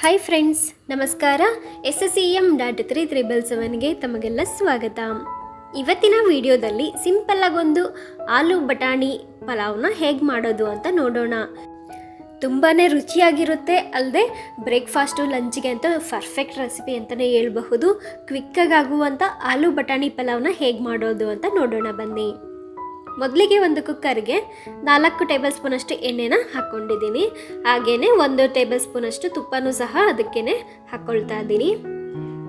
Hi friends ನಮಸ್ಕಾರ. S S C M dot three triple ಸೆವೆನ್ಗೆ ತಮಗೆಲ್ಲ ಸ್ವಾಗತ. ಇವತ್ತಿನ ವಿಡಿಯೋದಲ್ಲಿ ಸಿಂಪಲ್ಲಾಗೊಂದು ಆಲೂ ಬಟಾಣಿ ಪಲಾವ್ನ ಹೇಗೆ ಮಾಡೋದು ಅಂತ ನೋಡೋಣ. ತುಂಬಾ ರುಚಿಯಾಗಿರುತ್ತೆ ಅಲ್ಲದೆ ಬ್ರೇಕ್ಫಾಸ್ಟು ಲಂಚ್ಗೆ ಅಂತ ಪರ್ಫೆಕ್ಟ್ ರೆಸಿಪಿ ಅಂತಲೇ ಹೇಳಬಹುದು. ಕ್ವಿಕ್ಕಾಗಿ ಆಗುವಂಥ ಆಲೂ ಬಟಾಣಿ ಪಲಾವ್ನ ಹೇಗೆ ಮಾಡೋದು ಅಂತ ನೋಡೋಣ ಬನ್ನಿ. ಮೊದಲಿಗೆ ಒಂದು ಕುಕ್ಕರ್ಗೆ ನಾಲ್ಕು ಟೇಬಲ್ ಸ್ಪೂನಷ್ಟು ಎಣ್ಣೆನ ಹಾಕ್ಕೊಂಡಿದ್ದೀನಿ ಹಾಗೆಯೇ ಒಂದು ಟೇಬಲ್ ಸ್ಪೂನಷ್ಟು ತುಪ್ಪನೂ ಸಹ ಅದಕ್ಕೇ ಹಾಕ್ಕೊಳ್ತಾ ಇದ್ದೀನಿ.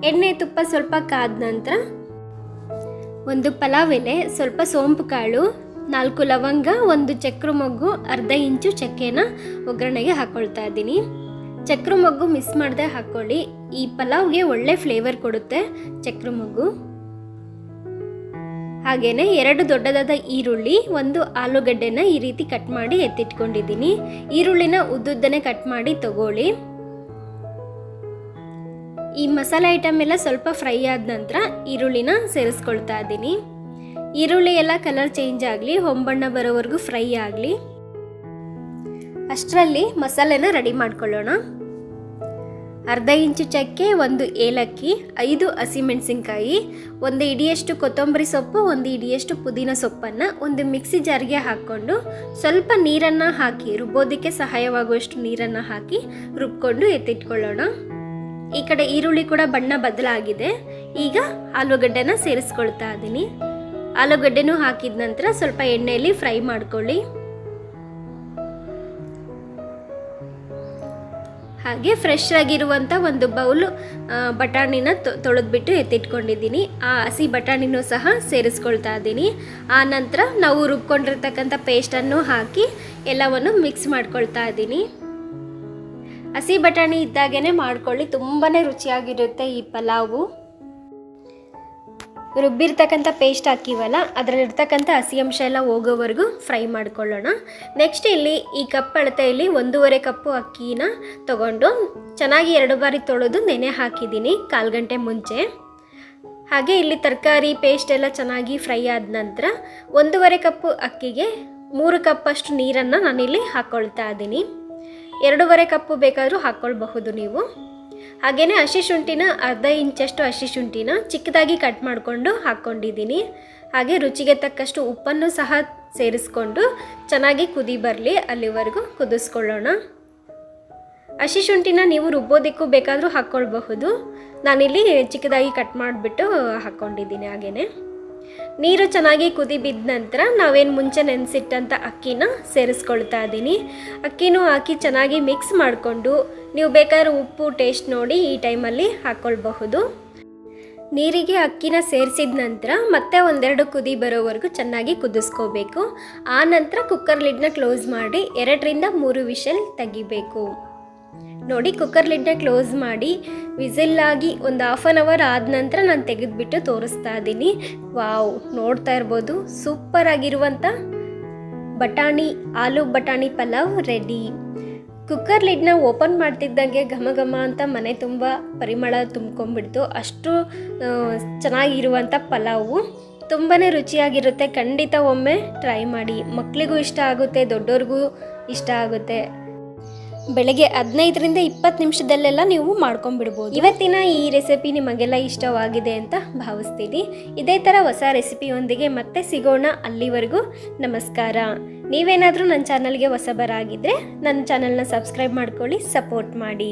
ಎಣ್ಣೆ ತುಪ್ಪ ಸ್ವಲ್ಪ ಕಾದ ನಂತರ ಒಂದು ಪಲಾವ್ ಎಲೆ, ಸ್ವಲ್ಪ ಸೋಂಪು ಕಾಳು, ನಾಲ್ಕು ಲವಂಗ, ಒಂದು ಚಕ್ರ ಮೊಗ್ಗು, ಅರ್ಧ ಇಂಚು ಚಕ್ಕೆನ ಒಗ್ಗರಣೆಗೆ ಹಾಕ್ಕೊಳ್ತಾ ಇದ್ದೀನಿ. ಚಕ್ರ ಮೊಗ್ಗು ಮಿಸ್ ಮಾಡದೆ ಹಾಕ್ಕೊಳ್ಳಿ. ಈ ಪಲಾವ್ಗೆ ಒಳ್ಳೆ ಫ್ಲೇವರ್ ಕೊಡುತ್ತೆ ಚಕ್ರ ಮೊಗ್ಗು. ಹಾಗೆಯೇ ಎರಡು ದೊಡ್ಡದಾದ ಈರುಳ್ಳಿ, ಒಂದು ಆಲೂಗಡ್ಡೆನ ಈ ರೀತಿ ಕಟ್ ಮಾಡಿ ಎತ್ತಿಟ್ಕೊಂಡಿದ್ದೀನಿ. ಈರುಳ್ಳಿನ ಉದ್ದುದ್ದನೆ ಕಟ್ ಮಾಡಿ ತಗೊಳ್ಳಿ. ಈ ಮಸಾಲೆ ಐಟಮ್ ಎಲ್ಲ ಸ್ವಲ್ಪ ಫ್ರೈ ಆದ ನಂತರ ಈರುಳ್ಳಿನ ಸೇರಿಸ್ಕೊಳ್ತಾ ಇದ್ದೀನಿ. ಈರುಳ್ಳಿ ಎಲ್ಲ ಕಲರ್ ಚೇಂಜ್ ಆಗಲಿ, ಹೊಂಬಣ್ಣ ಬರೋವರೆಗೂ ಫ್ರೈ ಆಗಲಿ. ಅಷ್ಟರಲ್ಲಿ ಮಸಾಲೆನ ರೆಡಿ ಮಾಡ್ಕೊಳ್ಳೋಣ. ಅರ್ಧ ಇಂಚು ಚಕ್ಕೆ, ಒಂದು ಏಲಕ್ಕಿ, ಐದು ಹಸಿಮೆಣಸಿನ್ಕಾಯಿ, ಒಂದು ಇಡಿಯಷ್ಟು ಕೊತ್ತಂಬರಿ ಸೊಪ್ಪು, ಒಂದು ಇಡಿಯಷ್ಟು ಪುದೀನ ಸೊಪ್ಪನ್ನು ಒಂದು ಮಿಕ್ಸಿ ಜಾರ್ಗೆ ಹಾಕ್ಕೊಂಡು ಸ್ವಲ್ಪ ನೀರನ್ನು ಹಾಕಿ, ರುಬ್ಬೋದಕ್ಕೆ ಸಹಾಯವಾಗುವಷ್ಟು ನೀರನ್ನು ಹಾಕಿ ರುಬ್ಕೊಂಡು ಎತ್ತಿಟ್ಕೊಳ್ಳೋಣ. ಈ ಕಡೆ ಈರುಳ್ಳಿ ಕೂಡ ಬಣ್ಣ ಬದಲಾಗಿದೆ. ಈಗ ಆಲೂಗಡ್ಡೆನ ಸೇರಿಸ್ಕೊಳ್ತಾ ಇದ್ದೀನಿ ಆಲೂಗಡ್ಡೆನೂ ಹಾಕಿದ ನಂತರ ಸ್ವಲ್ಪ ಎಣ್ಣೆಯಲ್ಲಿ ಫ್ರೈ ಮಾಡ್ಕೊಳ್ಳಿ. ಹಾಗೆ ಫ್ರೆಶ್ ಆಗಿರುವಂಥ ಒಂದು ಬೌಲು ಬಟಾಣಿನ ತೊಳೆದ್ಬಿಟ್ಟು ಎತ್ತಿಟ್ಕೊಂಡಿದ್ದೀನಿ. ಆ ಹಸಿ ಬಟಾಣಿನೂ ಸಹ ಸೇರಿಸ್ಕೊಳ್ತಾ ಇದ್ದೀನಿ. ಆ ನಂತರ ನಾವು ರುಬ್ಕೊಂಡಿರ್ತಕ್ಕಂಥ ಪೇಸ್ಟನ್ನು ಹಾಕಿ ಎಲ್ಲವನ್ನು ಮಿಕ್ಸ್ ಮಾಡ್ಕೊಳ್ತಾ ಇದ್ದೀನಿ. ಹಸಿ ಬಟಾಣಿ ಇದ್ದಾಗೇ ಮಾಡ್ಕೊಳ್ಳಿ ತುಂಬಾ ರುಚಿಯಾಗಿರುತ್ತೆ ಈ ಪಲಾವು. ರುಬ್ಬಿರ್ತಕ್ಕಂಥ ಪೇಸ್ಟ್ ಹಾಕಿವಲ್ಲ, ಅದರಲ್ಲಿರ್ತಕ್ಕಂಥ ಹಸಿ ಅಂಶ ಎಲ್ಲ ಹೋಗೋವರೆಗೂ ಫ್ರೈ ಮಾಡ್ಕೊಳ್ಳೋಣ. ನೆಕ್ಸ್ಟ್ ಇಲ್ಲಿ ಈ ಕಪ್ ಅಳತೆಯಲ್ಲಿ ಒಂದೂವರೆ ಕಪ್ಪು ಅಕ್ಕಿನ ತಗೊಂಡು ಚೆನ್ನಾಗಿ ಎರಡು ಬಾರಿ ತೊಳೆದು ನೆನೆ ಹಾಕಿದ್ದೀನಿ ಕಾಲು ಗಂಟೆ ಮುಂಚೆ. ಹಾಗೆ ಇಲ್ಲಿ ತರಕಾರಿ ಪೇಸ್ಟ್ ಎಲ್ಲ ಚೆನ್ನಾಗಿ ಫ್ರೈ ಆದ ನಂತರ ಒಂದೂವರೆ ಕಪ್ಪು ಅಕ್ಕಿಗೆ ಮೂರು ಕಪ್ಪಷ್ಟು ನೀರನ್ನು ನಾನಿಲ್ಲಿ ಹಾಕ್ಕೊಳ್ತಾ ಇದ್ದೀನಿ. ಎರಡೂವರೆ ಕಪ್ಪು ಬೇಕಾದರೂ ಹಾಕ್ಕೊಳ್ಬಹುದು ನೀವು. ಹಾಗೆಯೇ ಹಸಿ ಶುಂಠಿನ ಅರ್ಧ ಇಂಚಷ್ಟು ಹಸಿ ಶುಂಠಿನ ಚಿಕ್ಕದಾಗಿ ಕಟ್ ಮಾಡಿಕೊಂಡು ಹಾಕ್ಕೊಂಡಿದ್ದೀನಿ. ಹಾಗೆ ರುಚಿಗೆ ತಕ್ಕಷ್ಟು ಉಪ್ಪನ್ನು ಸಹ ಸೇರಿಸ್ಕೊಂಡು ಚೆನ್ನಾಗಿ ಕುದಿ ಬರಲಿ, ಅಲ್ಲಿವರೆಗೂ ಕುದಿಸ್ಕೊಳ್ಳೋಣ. ಹಸಿ ಶುಂಠಿನ ನೀವು ರುಬ್ಬೋದಕ್ಕೂ ಬೇಕಾದರೂ ಹಾಕ್ಕೊಳ್ಬಹುದು. ನಾನಿಲ್ಲಿ ಚಿಕ್ಕದಾಗಿ ಕಟ್ ಮಾಡಿಬಿಟ್ಟು ಹಾಕ್ಕೊಂಡಿದ್ದೀನಿ ಹಾಗೆಯೇ ನೀರು ಚೆನ್ನಾಗಿ ಕುದಿ ಬಿದ್ದ ನಂತರ ನಾವೇನು ಮುಂಚೆ ನೆನೆಸಿಟ್ಟಂಥ ಅಕ್ಕಿನ ಸೇರಿಸ್ಕೊಳ್ತಾ ಇದ್ದೀನಿ. ಅಕ್ಕಿನೂ ಹಾಕಿ ಚೆನ್ನಾಗಿ ಮಿಕ್ಸ್ ಮಾಡಿಕೊಂಡು ನೀವು ಬೇಕಾದ್ರೆ ಉಪ್ಪು ಟೇಸ್ಟ್ ನೋಡಿ ಈ ಟೈಮಲ್ಲಿ ಹಾಕ್ಕೊಳ್ಬಹುದು ನೀರಿಗೆ ಅಕ್ಕಿನ ಸೇರಿಸಿದ ನಂತರ ಮತ್ತೆ ಒಂದೆರಡು ಕುದಿ ಬರೋವರೆಗೂ ಚೆನ್ನಾಗಿ ಕುದಿಸ್ಕೋಬೇಕು. ಆ ನಂತರ ಕುಕ್ಕರ್ ಲಿಡ್ನ ಕ್ಲೋಸ್ ಮಾಡಿ ಎರಡರಿಂದ ಮೂರು ವಿಷಲ್ ತೆಗಿಬೇಕು. ನೋಡಿ ಕುಕ್ಕರ್ ಲಿಡ್ನ ಕ್ಲೋಸ್ ಮಾಡಿ ವಿಸಿಲ್ಲಾಗಿ ಒಂದು ಹಾಫ್ ಆನ್ ಅವರ್ ಆದ ನಂತರ ನಾನು ತೆಗೆದುಬಿಟ್ಟು ತೋರಿಸ್ತಾ ಇದ್ದೀನಿ. ವಾವ್, ನೋಡ್ತಾ ಇರ್ಬೋದು. ಸೂಪರ್ ಆಗಿರುವಂಥ ಬಟಾಣಿ, ಆಲೂ ಬಟಾಣಿ ಪಲಾವ್ ರೆಡಿ ಕುಕ್ಕರ್ ಲಿಡ್ನ ಓಪನ್ ಮಾಡ್ತಿದ್ದಂಗೆ ಘಮ ಘಮ ಅಂತ ಮನೆ ತುಂಬ ಪರಿಮಳ ತುಂಬ್ಕೊಂಡ್ಬಿಡ್ತು. ಅಷ್ಟು ಚೆನ್ನಾಗಿರುವಂಥ ಪಲಾವು. ತುಂಬಾ ರುಚಿಯಾಗಿರುತ್ತೆ. ಖಂಡಿತ ಒಮ್ಮೆ ಟ್ರೈ ಮಾಡಿ. ಮಕ್ಕಳಿಗೂ ಇಷ್ಟ ಆಗುತ್ತೆ ದೊಡ್ಡವ್ರಿಗೂ ಇಷ್ಟ ಆಗುತ್ತೆ. ಬೆಳಗ್ಗೆ ಹದಿನೈದರಿಂದ ಇಪ್ಪತ್ತು ನಿಮಿಷದಲ್ಲೆಲ್ಲ ನೀವು ಮಾಡ್ಕೊಂಡ್ಬಿಡ್ಬೋದು. ಇವತ್ತಿನ ಈ ರೆಸಿಪಿ ನಿಮಗೆಲ್ಲ ಇಷ್ಟವಾಗಿದೆ ಅಂತ ಭಾವಿಸ್ತೀನಿ ಇದೇ ಥರ ಹೊಸ ರೆಸಿಪಿಯೊಂದಿಗೆ ಮತ್ತೆ ಸಿಗೋಣ ಅಲ್ಲಿವರೆಗೂ. ನಮಸ್ಕಾರ. ನೀವೇನಾದರೂ ನನ್ನ ಚಾನಲ್ಗೆ ಹೊಸಬರಾಗಿದ್ದರೆ ನನ್ನ ಚಾನಲ್ನ ಸಬ್ಸ್ಕ್ರೈಬ್ ಮಾಡ್ಕೊಳ್ಳಿ, ಸಪೋರ್ಟ್ ಮಾಡಿ.